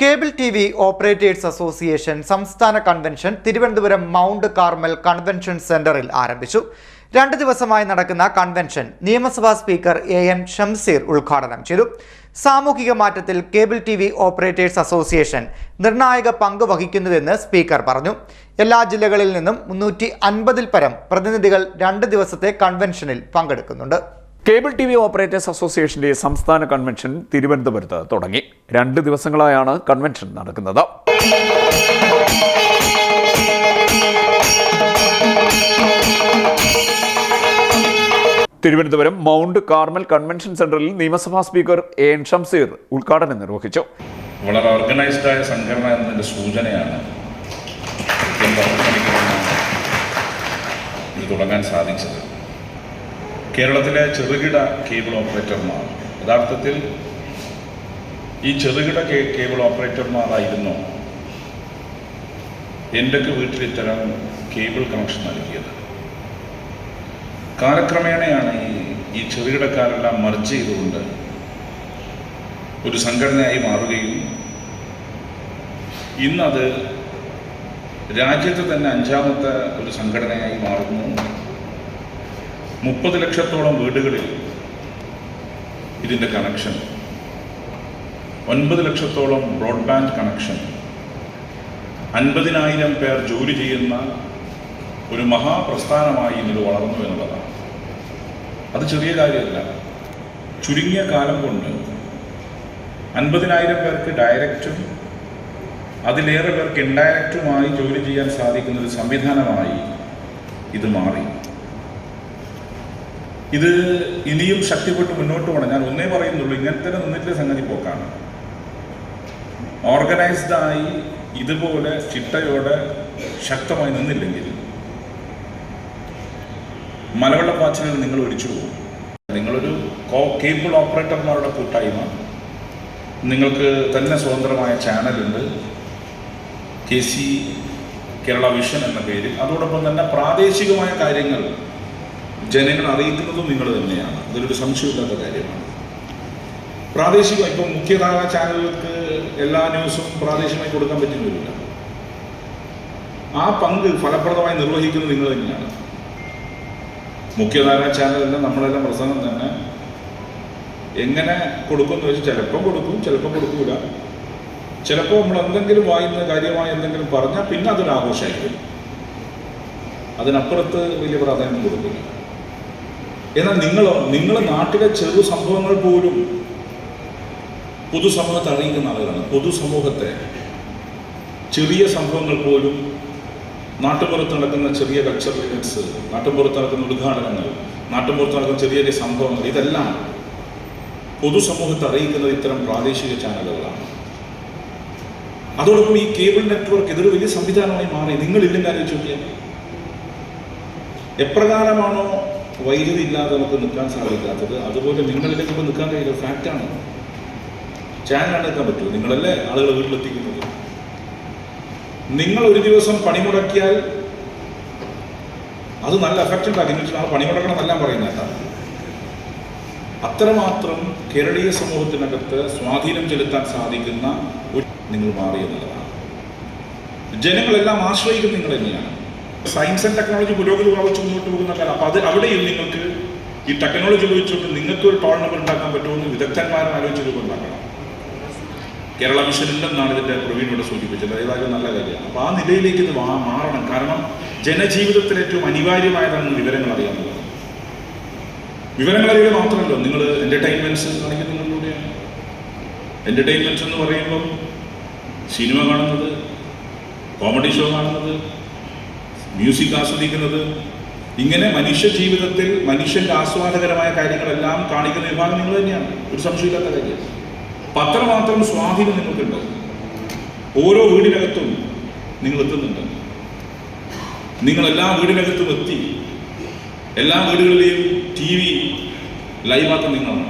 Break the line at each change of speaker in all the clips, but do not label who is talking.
Cable T V operators association സംസ്ഥാന convention Thiruvananthapuram Mount Carmel convention സെന്ററിൽ ആരംഭിച്ചു. രണ്ട് ദിവസമായി നടക്കുന്ന കൺവെൻഷൻ നിയമസഭാ സ്പീക്കർ എ എൻ ഷംസീർ ഉദ്ഘാടനം ചെയ്തു. സാമൂഹിക മാറ്റത്തിൽ cable T V operators association നിർണായക പങ്ക് വഹിക്കുന്നുവെന്ന് സ്പീക്കർ പറഞ്ഞു. എല്ലാ ജില്ലകളിൽ നിന്നും മുന്നൂറ്റി അൻപതിൽ പരം പ്രതിനിധികൾ രണ്ട് ദിവസത്തെ കൺവെൻഷനിൽ പങ്കെടുക്കുന്നുണ്ട്.
കേബിൾ ടി വി ഓപ്പറേറ്റേഴ്സ് അസോസിയേഷന്റെ സംസ്ഥാന കൺവെൻഷൻ തിരുവനന്തപുരത്ത് തുടങ്ങി. രണ്ട് ദിവസങ്ങളായാണ് കൺവെൻഷൻ നടക്കുന്നത്. തിരുവനന്തപുരം മൗണ്ട് കാർമൽ കൺവെൻഷൻ സെന്ററിൽ നിയമസഭാ സ്പീക്കർ എ എൻ ഷംസീർ ഉദ്ഘാടനം നിർവഹിച്ചു.
വളരെ ആയ സംഘടന എന്നതിന്റെ സൂചനയാണ് ഇത് തുടങ്ങാൻ സാധിച്ചത്. കേരളത്തിലെ ചെറുകിട കേബിൾ ഓപ്പറേറ്റർമാർ. യഥാർത്ഥത്തിൽ ഈ ചെറുകിട കേബിൾ ഓപ്പറേറ്റർമാരായിരുന്നു എന്റെയൊക്കെ വീട്ടിൽ ഇത്തരം കേബിൾ കണക്ഷൻ നൽകിയത്. കാലക്രമേണയാണ് ഈ ഈ ചെറുകിടക്കാരെല്ലാം മർജ് ചെയ്തുകൊണ്ട് ഒരു സംഘടനയായി മാറുകയും ഇന്നത് രാജ്യത്ത് തന്നെ അഞ്ചാമത്തെ ഒരു സംഘടനയായി മാറുന്നു. മുപ്പത് ലക്ഷത്തോളം വീടുകളിൽ ഇതിന്റെ കണക്ഷൻ ഒൻപത് ലക്ഷത്തോളം ബ്രോഡ്ബാൻഡ് കണക്ഷൻ അൻപതിനായിരം പേർ ജോലി ചെയ്യുന്ന ഒരു മഹാപ്രസ്ഥാനമായി ഇന്നത് വളർന്നു എന്നുള്ളതാണ്. അത് ചെറിയ കാര്യമല്ല. ചുരുങ്ങിയ കാലം കൊണ്ട് അൻപതിനായിരം പേർക്ക് ഡയറക്റ്റും അതിലേറെ പേർക്ക് ഇൻഡയറക്റ്റുമായി ജോലി ചെയ്യാൻ സാധിക്കുന്ന ഒരു സംവിധാനമായി ഇത് മാറി. ഇത് ഇനിയും ശക്തിപ്പെട്ട് മുന്നോട്ട് പോകണം. ഞാൻ ഒന്നേ പറയുന്നുള്ളൂ ഇങ്ങനത്തെ നിന്നിട്ട് സംഗതി പോക്കാണ്. ഓർഗനൈസ്ഡായി ഇതുപോലെ ചിട്ടയോടെ ശക്തമായി നിന്നില്ലെങ്കിൽ മലവെള്ളപ്പാച്ചിലിൽ നിങ്ങൾ ഒഴിച്ചു പോകും. നിങ്ങളൊരു കേബിൾ ഓപ്പറേറ്റർമാരുടെ കൂട്ടായ്മ. നിങ്ങൾക്ക് തന്നെ സ്വതന്ത്രമായ ചാനലുണ്ട്. കെ സി കേരള വിഷൻ എന്ന പേരിൽ. അതോടൊപ്പം തന്നെ പ്രാദേശികമായ കാര്യങ്ങൾ ജനങ്ങളെ അറിയിക്കുന്നതും നിങ്ങൾ തന്നെയാണ്. അതൊരു സംശയമില്ലാത്ത കാര്യമാണ്. പ്രാദേശിക ഇപ്പൊ മുഖ്യധാര ചാനലുകൾക്ക് എല്ലാ ന്യൂസും പ്രാദേശികമായി കൊടുക്കാൻ പറ്റുന്നില്ല. ആ പങ്ക് ഫലപ്രദമായി നിർവഹിക്കുന്നത് നിങ്ങൾ തന്നെയാണ്. മുഖ്യധാര ചാനലെല്ലാം നമ്മളെല്ലാം പ്രസംഗം തന്നെ എങ്ങനെ കൊടുക്കുമെന്ന് വെച്ചാൽ ചിലപ്പോൾ കൊടുക്കും ചിലപ്പോൾ കൊടുക്കൂല. ചിലപ്പോൾ നമ്മൾ എന്തെങ്കിലും വായിക്കുന്ന കാര്യമായി എന്തെങ്കിലും പറഞ്ഞാൽ പിന്നെ അതൊരു ആഘോഷമായിരിക്കും അതിനപ്പുറത്ത് വലിയ പ്രാധാന്യം കൊടുക്കില്ല. എന്നാൽ നിങ്ങളോ നിങ്ങൾ നാട്ടിലെ ചെറു സംഭവങ്ങൾ പോലും പൊതുസമൂഹത്തെ അറിയിക്കുന്ന ആളുകളാണ്. പൊതുസമൂഹത്തെ ചെറിയ സംഭവങ്ങൾ പോലും നാട്ടുപുറത്ത് നടക്കുന്ന ചെറിയ കൾച്ചറൽ ഇവന്റ്സ് നാട്ടുപുറത്ത് നടക്കുന്ന ഉദ്ഘാടനങ്ങൾ നാട്ടുപുറത്ത് നടക്കുന്ന ചെറിയ ചെറിയ സംഭവങ്ങൾ ഇതെല്ലാം പൊതുസമൂഹത്തെ അറിയിക്കുന്നത് ഇത്തരം പ്രാദേശിക ചാനലുകളാണ്. അതോടൊപ്പം ഈ കേബിൾ നെറ്റ്വർക്ക് ഇതൊരു വലിയ സംവിധാനമായി മാറി. നിങ്ങളില്ലെങ്കിൽ ആലോചിച്ച് നോക്കിയാൽ എപ്രകാരമാണോ വൈദ്യുതി ഇല്ലാതെ നമുക്ക് നിൽക്കാൻ സാധിക്കാത്തത്. അതുപോലെ നിങ്ങളിലേക്ക് ഇപ്പോൾ നിൽക്കാൻ കഴിയില്ല ഫാക്റ്റാണ് ചാനലാണ് നിൽക്കാൻ പറ്റുമോ നിങ്ങളല്ലേ ആളുകൾ വീട്ടിലെത്തിക്കുന്നത്. നിങ്ങൾ ഒരു ദിവസം പണിമുടക്കിയാൽ അത് നല്ല എഫക്റ്റ് ഉണ്ടാക്കി. പണി വെച്ചാൽ പണിമുടക്കണം എന്നെല്ലാം പറയുന്നതാണ് അത്രമാത്രം കേരളീയ സമൂഹത്തിനകത്ത് സ്വാധീനം ചെലുത്താൻ സാധിക്കുന്ന നിങ്ങൾ മാറിയെന്നുള്ളതാണ്. ജനങ്ങളെല്ലാം ആശ്രയിക്കുന്നത് നിങ്ങൾ തന്നെയാണ്. സയൻസ് ആൻഡ് ടെക്നോളജി പുരോഗതി പ്രാപിച്ച് മുന്നോട്ട് പോകുന്ന കാലം. അപ്പോൾ അത് അവിടെയും നിങ്ങൾക്ക് ഈ ടെക്നോളജി ഉപയോഗിച്ചുകൊണ്ട് നിങ്ങൾക്ക് ഒരു ടോൾ നമ്പർ ഉണ്ടാക്കാൻ പറ്റുമെന്ന് വിദഗ്ധന്മാരും ആലോചിച്ച് ഉണ്ടാക്കണം. കേരള മിഷൻ ഉണ്ടെന്നാണ് ഇതിന്റെ സൂചിപ്പിച്ചത്. ഏതായാലും നല്ല കാര്യമാണ്. അപ്പോൾ ആ നിലയിലേക്ക് ഇത് മാറണം. കാരണം ജനജീവിതത്തിൽ ഏറ്റവും അനിവാര്യമായതാണ് വിവരങ്ങൾ അറിയാനുള്ളത്. വിവരങ്ങൾ അറിയുക മാത്രമല്ല നിങ്ങൾ എന്റർടൈൻമെന്റ്സ് നിങ്ങളിലൂടെയാണ്. എന്റർടൈൻമെന്റ്സ് എന്ന് പറയുമ്പം സിനിമ കാണുന്നത് കോമഡി ഷോ കാണുന്നത് മ്യൂസിക് ആസ്വദിക്കുന്നത്. ഇങ്ങനെ മനുഷ്യ ജീവിതത്തിൽ മനുഷ്യന്റെ ആസ്വാദകരമായ കാര്യങ്ങളെല്ലാം കാണിക്കുന്ന വിഭാഗം നിങ്ങൾ തന്നെയാണ്. ഒരു സംശയമില്ലാത്ത കാര്യം. പത്രം മാത്രം സ്വാധീനം നിങ്ങൾക്കുണ്ട്? ഓരോ വീടിനകത്തും നിങ്ങൾ എത്തുന്നുണ്ട്? നിങ്ങൾ എല്ലാ വീടിനകത്തും എത്തി. എല്ലാ വീടുകളിലെയും ടി വി ലൈവാക്കാൻ നിങ്ങളാണ്.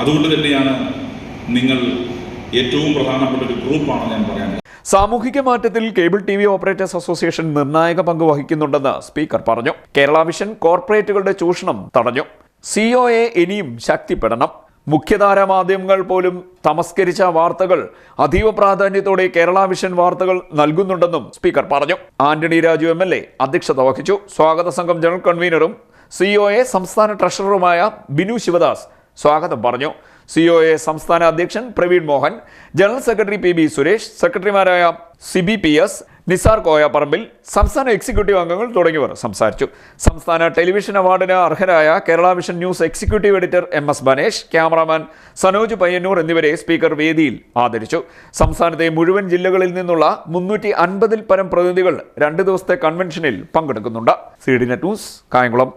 അതുകൊണ്ട് തന്നെയാണ് നിങ്ങൾ ഏറ്റവും പ്രധാനപ്പെട്ട ഒരു ഗ്രൂപ്പാണ് ഞാൻ പറയാൻ
സാമൂഹിക മാറ്റത്തിൽ cable T V operators association നിർണായക പങ്ക് വഹിക്കുന്നുണ്ടെന്ന് സ്പീക്കർ പറഞ്ഞു. കേരള വിഷൻ കോർപ്പറേറ്റുകളുടെ ചൂഷണം തടഞ്ഞു. സി ഒ എ ഇനിയും ശക്തിപ്പെടണം. മുഖ്യധാര മാധ്യമങ്ങൾ പോലും തമസ്കരിച്ച വാർത്തകൾ അതീവ പ്രാധാന്യത്തോടെ കേരള വിഷൻ വാർത്തകൾ നൽകുന്നുണ്ടെന്നും സ്പീക്കർ പറഞ്ഞു. Antony Raju M L A അധ്യക്ഷത വഹിച്ചു. സ്വാഗത സംഘം ജനറൽ കൺവീനറും സിഒഎ സംസ്ഥാന ട്രഷററുമായ ബിനു ശിവദാസ് സ്വാഗതം പറഞ്ഞു. സിഒഎ സംസ്ഥാന അധ്യക്ഷൻ Praveen Mohan general secretary P B Suresh സെക്രട്ടറിമാരായ C B P S Nizar Koya Parambil സംസ്ഥാന എക്സിക്യൂട്ടീവ് അംഗങ്ങൾ തുടങ്ങിയവർ സംസാരിച്ചു. സംസ്ഥാന ടെലിവിഷൻ അവാർഡിന് അർഹരായ Kerala vision news executive editor M S Banesh cameraman Sanoj Payyannur എന്നിവരെ സ്പീക്കർ വേദിയിൽ ആദരിച്ചു. സംസ്ഥാനത്തെ മുഴുവൻ ജില്ലകളിൽ നിന്നുള്ള മുന്നൂറ്റി അൻപതിൽ പരം പ്രതിനിധികൾ രണ്ട് ദിവസത്തെ കൺവെൻഷനിൽ പങ്കെടുക്കുന്നുണ്ട്. C D net news Kayamkulam.